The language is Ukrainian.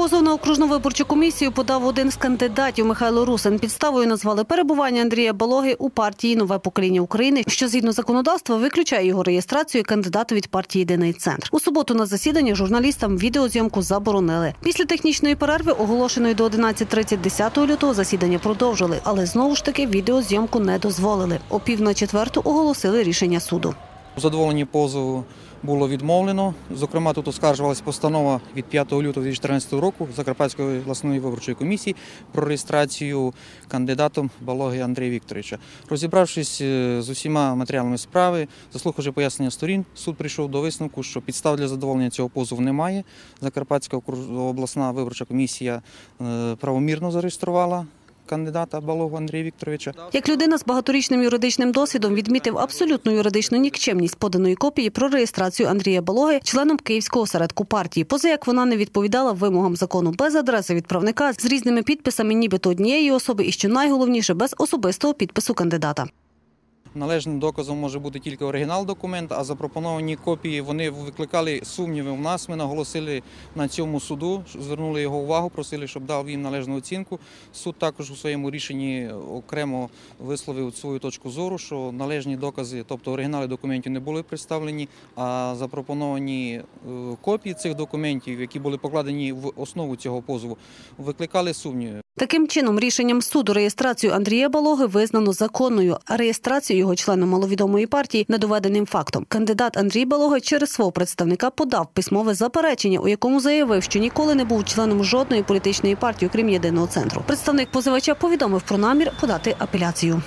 Позов на окружну виборчу комісію подав один з кандидатів Михайло Русин. Підставою назвали перебування Андрія Балоги у партії Нове покоління України, що згідно законодавства виключає його реєстрацію кандидата від партії Єдиний центр. У суботу на засіданні журналістам відеозйомку заборонили. Після технічної перерви, оголошеної до 11.30 10 лютого, засідання продовжили, але знову ж таки відеозйомку не дозволили. О пів на четверту оголосили рішення суду. У задоволенні позову було відмовлено. Зокрема, тут оскаржувалася постанова від 5 лютого 2014 року Закарпатської обласної виборчої комісії про реєстрацію кандидатом Балоги Андрія Вікторовича. Розібравшись е, з усіма матеріалами справи, заслухавши пояснення сторін, суд прийшов до висновку, що підстав для задоволення цього позову немає. Закарпатська обласна виборча комісія е, правомірно зареєструвала кандидата Балогу Андрія Вікторовича. Як людина з багаторічним юридичним досвідом відмітив абсолютну юридичну нікчемність поданої копії про реєстрацію Андрія Балоги членом Київського осередку партії. Поза як вона не відповідала вимогам закону без адреси відправника з різними підписами, нібито однієї особи, і що найголовніше без особистого підпису кандидата. Належним доказом може бути тільки оригінал документа, а запропоновані копії вони викликали сумніви в нас. Ми наголосили на цьому суду, звернули його увагу, просили, щоб дав їм належну оцінку. Суд також у своєму рішенні окремо висловив свою точку зору, що належні докази, тобто оригінали документів, не були представлені, а запропоновані е, копії цих документів, які були покладені в основу цього позову, викликали сумніви. Таким чином, рішенням суду реєстрацію Андрія Балоги визнано законною, а реєстрацію його членом маловідомої партії недоведеним фактом. Кандидат Андрій Балога через свого представника подав письмове заперечення, у якому заявив, що ніколи не був членом жодної політичної партії, окрім єдиного центру. Представник позивача повідомив про намір подати апеляцію.